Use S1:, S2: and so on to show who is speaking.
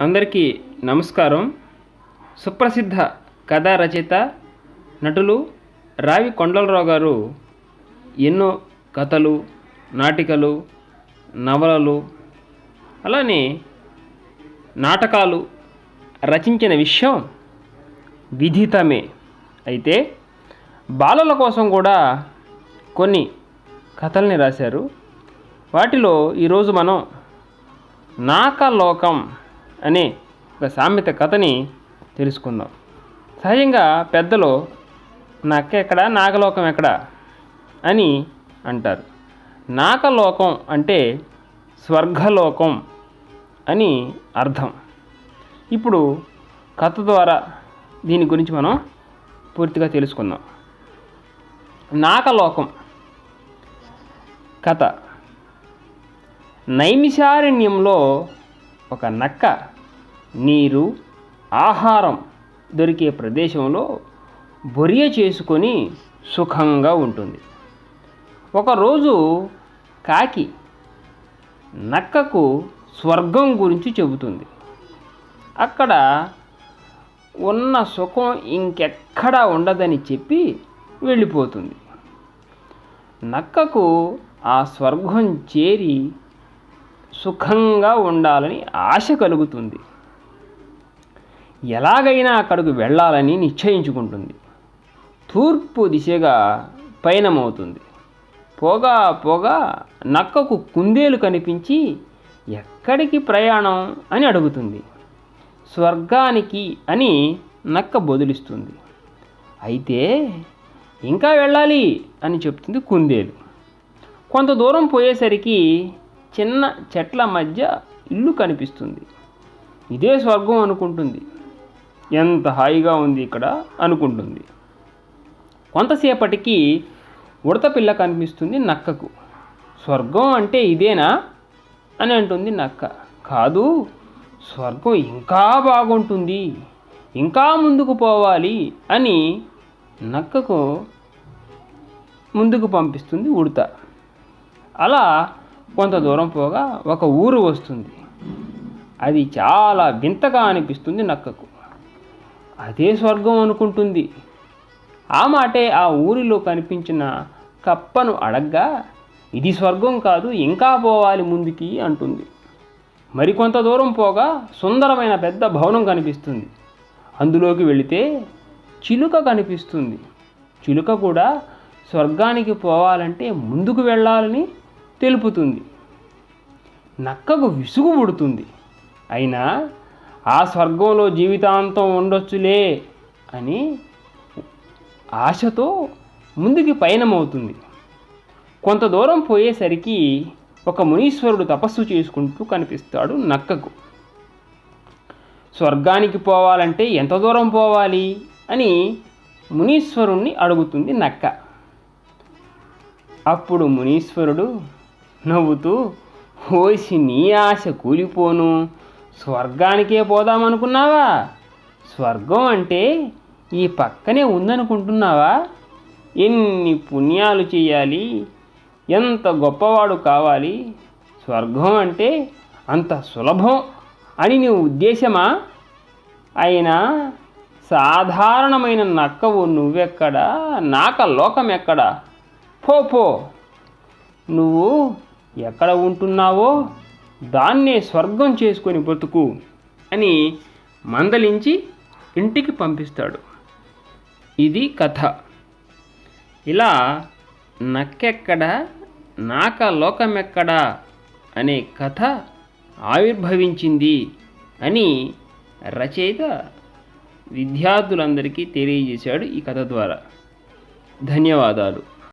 S1: అందరికీ నమస్కారం. సుప్రసిద్ధ కథా రచయిత నటులు రావి కొండలరావు గారు ఎన్నో కథలు నాటికలు నవలలు అలానే నాటకాలు రచించిన విషయం విదితమే. అయితే బాలల కోసం కూడా కొన్ని కథల్ని రాశారు. వాటిలో ఈరోజు మనం నాకలోకం అనే ఒక సామెత కథని తెలుసుకుందాం. సహజంగా పెద్దలు నక్క ఎక్కడ నాగలోకం ఎక్కడ అని అంటారు. నాకలోకం అంటే స్వర్గలోకం అని అర్థం. ఇప్పుడు కథ ద్వారా దీని గురించి మనం పూర్తిగా తెలుసుకుందాం. నాకలోకం కథ. నైమిషారణ్యంలో ఒక నక్క నీరు ఆహారం దొరికే ప్రదేశంలో బొరియ చేసుకొని సుఖంగా ఉంటుంది. ఒకరోజు కాకి నక్కకు స్వర్గం గురించి చెబుతుంది. అక్కడ ఉన్న సుఖం ఇంకెక్కడా ఉండదని చెప్పి వెళ్ళిపోతుంది. నక్కకు ఆ స్వర్గం చేరి సుఖంగా ఉండాలని ఆశ కలుగుతుంది. ఎలాగైనా అక్కడికి వెళ్ళాలని నిశ్చయించుకుంటుంది. తూర్పు దిశగా పయనమవుతుంది. పోగా పోగా నక్కకు కుందేలు కనిపించి ఎక్కడికి ప్రయాణం అని అడుగుతుంది. స్వర్గానికి అని నక్క బదులిస్తుంది అయితే ఇంకా వెళ్ళాలి అని చెప్తుంది కుందేలు. కొంత దూరం పోయేసరికి చిన్న చెట్ల మధ్య ఇల్లు కనిపిస్తుంది. ఇదే స్వర్గం అనుకుంటుంది. ఎంత హాయిగా ఉంది ఇక్కడ అనుకుంటుంది. కొంతసేపటికి ఉడత పిల్ల కనిపిస్తుంది నక్కకు. స్వర్గం అంటే ఇదేనా? అని అంటుంది నక్క. కాదు స్వర్గం ఇంకా బాగుంటుంది. ఇంకా ముందుకు పోవాలి అని నక్కకు ముందుకు పంపిస్తుంది ఉడత. అలా కొంత దూరం పోగా ఒక ఊరు వస్తుంది. అది చాలా వింతగా అనిపిస్తుంది నక్కకు. అదే స్వర్గం అనుకుంటుంది. ఆ మాటే ఆ ఊరిలో కనిపించిన కప్పను అడగ్గా ఇది స్వర్గం కాదు ఇంకా పోవాలి ముందుకి అంటుంది. మరికొంత దూరం పోగా సుందరమైన పెద్ద భవనం కనిపిస్తుంది. అందులోకి వెళితే చిలుక కనిపిస్తుంది. చిలుక కూడా స్వర్గానికి పోవాలంటే ముందుకు వెళ్ళాలని తెలుపుతుంది. నక్కకు విసుగు పుడుతుంది. అయినా ఆ స్వర్గంలో జీవితాంతం ఉండొచ్చులే అని ఆశతో ముందుకి పయనమవుతుంది. కొంత దూరం పోయేసరికి ఒక మునీశ్వరుడు తపస్సు చేసుకుంటూ కనిపిస్తాడు నక్కకు. స్వర్గానికి పోవాలంటే ఎంత దూరం పోవాలి అని మునీశ్వరుణ్ణి అడుగుతుంది నక్క. అప్పుడు మునీశ్వరుడు నవ్వుతూ ఓసి నీ ఆశ కూలిపోను. స్వర్గానికే పోదామనుకున్నావా? స్వర్గం అంటే ఈ పక్కనే ఉందనుకుంటున్నావా? ఎన్ని పుణ్యాలు చేయాలి? ఎంత గొప్పవాడు కావాలి? స్వర్గం అంటే అంత సులభం అని నీ ఉద్దేశమా? అయినా సాధారణమైన నక్కవు నువ్వెక్కడా? నాక లోకం ఎక్కడా పో పో. నువ్వు ఎక్కడ ఉంటున్నావో దాన్నే స్వర్గం చేసుకొని బ్రతుకు అని మందలించి ఇంటికి పంపిస్తాడు. ఇది కథ. ఇలా నక్కెక్కడ నాక లోకమెక్కడా అనే కథ ఆవిర్భవించింది అని రచయిత విద్యార్థులందరికీ తెలియజేశాడు ఈ కథ ద్వారా. ధన్యవాదాలు.